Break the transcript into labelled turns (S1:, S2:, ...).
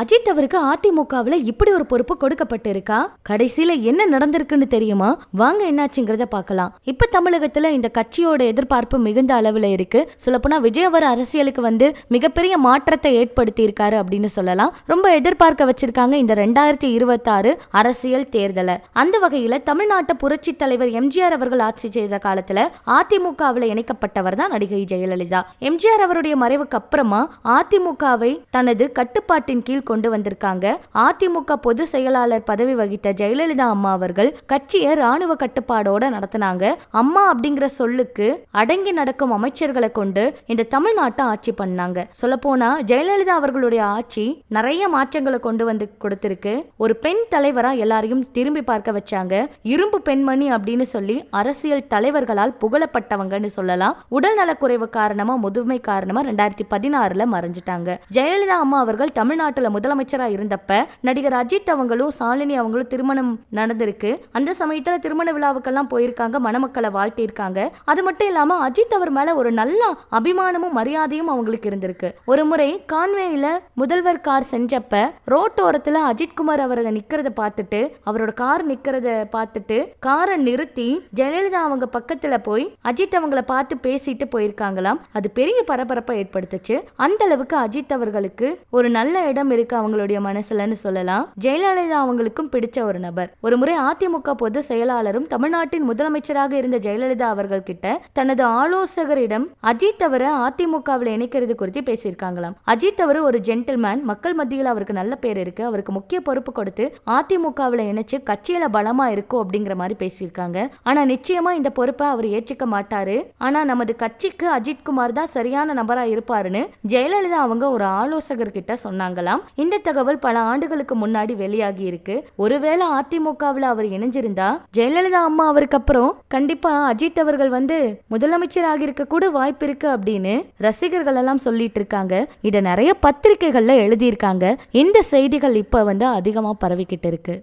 S1: அஜித் அவருக்கு அதிமுகவுல இப்படி ஒரு பொறுப்பு கொடுக்கப்பட்டு இருக்கா கடைசியில என்ன நடந்திருக்குன்னு தெரியுமா? வாங்க என்னாச்சுங்கிறத பார்க்கலாம். இப்ப தமிழகத்துல இந்த கட்சியோட எதிர்பார்ப்பு மிகுந்த அளவுல இருக்கு. சொல்லப்போனா விஜய் அவர் அரசியலுக்கு வந்து மிகப்பெரிய மாற்றத்தை ஏற்படுத்தி இருக்காரு அப்படின்னு சொல்லலாம். ரொம்ப எதிர்பார்க்க வச்சிருக்காங்க இந்த ரெண்டாயிரத்தி இருபத்தாறு அரசியல் தேர்தலை. அந்த வகையில தமிழ்நாட்டு புரட்சி தலைவர் எம்ஜிஆர் அவர்கள் ஆட்சி செய்த காலத்துல அதிமுகவில் இணைக்கப்பட்டவர் தான் நடிகை ஜெயலலிதா. எம்ஜிஆர் அவருடைய மறைவுக்கு அப்புறமா அதிமுகவை தனது கட்டுப்பாட்டின் கீழ் கொண்டு வந்திருக்காங்க. அதிமுக பொது செயலாளர் பதவி வகித்த ஜெயலலிதா அம்மா அவர்கள் கட்சியை ராணுவ கட்டுப்பாடோட நடத்தினாங்க. அம்மா அப்படிங்கிற சொல்லுக்கு அடங்கி நடக்கும் அமைச்சர்களை கொண்டு இந்த தமிழ்நாட்டை ஆட்சி பண்ணாங்க. சொல்லப்போனா ஜெயலலிதா அவர்களுடைய ஆட்சி நிறைய மாற்றங்களை கொண்டு வந்து கொடுத்திருக்கு. ஒரு பெண் தலைவரா எல்லாரையும் திரும்பி பார்க்க வச்சாங்க. இரும்பு பெண்மணி அப்படின்னு சொல்லி அரசியல் தலைவர்களால் புகழப்பட்டவங்கன்னு சொல்லலாம். உடல் நலக்குறைவு காரணமா முதுமை காரணமா ரெண்டாயிரத்தி பதினாறுல மறைஞ்சிட்டாங்க. ஜெயலலிதா அம்மா அவர்கள் தமிழ்நாட்டுல முதலமைச்சராக இருந்தப்ப நடிகர் அஜித் அவங்களும் சாலினி அவங்களும் திருமணம் நடந்திருக்கு. அந்த சமயத்துல திருமண விழாவுக்கெல்லாம் போயிருக்காங்க மணமக்களை வாழ்த்தியிருக்காங்க. அது மட்டும் இல்லாம அஜித் அவர் மேல ஒரு நல்ல அபிமானமும் மரியாதையும் அவங்களுக்கு இருந்திருக்கு. ஒரு முறை கான்வேயில முதல்வர் கார் செஞ்சப்ப ரோட்டோரத்துல அஜித்குமார் அவரை அதை நிக்கிறத பார்த்துட்டு அவரோட கார் நிக்கிறத பார்த்துட்டு காரை நிறுத்தி ஜெயலலிதா அவங்க பக்கத்துல போய் அஜித் அவங்கள பார்த்து பேசிட்டு போயிருக்காங்களாம். அது பெரிய பரபரப்பை ஏற்படுத்துச்சு. அந்த அளவுக்கு அஜித் அவர்களுக்கு ஒரு நல்ல இடம் இருக்கு அவங்களுடைய மனசுலன்னு சொல்லலாம். ஜெயலலிதா அவங்களுக்கும் பிடிச்ச ஒரு நபர். ஒரு முறை அதிமுக பொது செயலாளரும் தமிழ்நாட்டின் முதலமைச்சராக இருந்த ஜெயலலிதா அவர்கள் கிட்ட தனது ஆலோசகரிடம் அஜித் அவரை அதிமுகவில் இணைக்கிறது குறித்து பேசியிருக்காங்களாம். அஜித் அவர் ஒரு ஜென்டில்மேன் மக்கள் மத்தியில் அவருக்கு நல்ல பேர் இருக்கு. அவருக்கு முக்கிய பொறுப்பு கொடுத்து அதிமுகவில் இணைச்சு கட்சியில பலமா இருக்கும் அப்படிங்கிற மாதிரி பேசியிருக்காங்க. ஆனா நிச்சயமா இந்த பொறுப்பை அவர் ஏற்றுக்க மாட்டாரு. ஆனா நமது கட்சிக்கு அஜித் குமார் தான் சரியான நபரா இருப்பாருன்னு ஜெயலலிதா அவங்க ஒரு ஆலோசகர் கிட்ட சொன்னாங்களாம். இந்த தகவல் பல ஆண்டுகளுக்கு முன்னாடி வெளியாகி இருக்கு. ஒருவேளை அதிமுகவில் அவர் இணைஞ்சிருந்தா ஜெயலலிதா அம்மா அவருக்கு அப்புறம் கண்டிப்பா அஜித் அவர்கள் வந்து முதலமைச்சராக இருக்க கூட வாய்ப்பு இருக்கு அப்படின்னு ரசிகர்கள் எல்லாம் சொல்லிட்டு இருக்காங்க. இதை நிறைய பத்திரிகைகள்ல எழுதியிருக்காங்க. இந்த செய்திகள் இப்ப வந்து அதிகமா பரவிக்கிட்டு இருக்கு.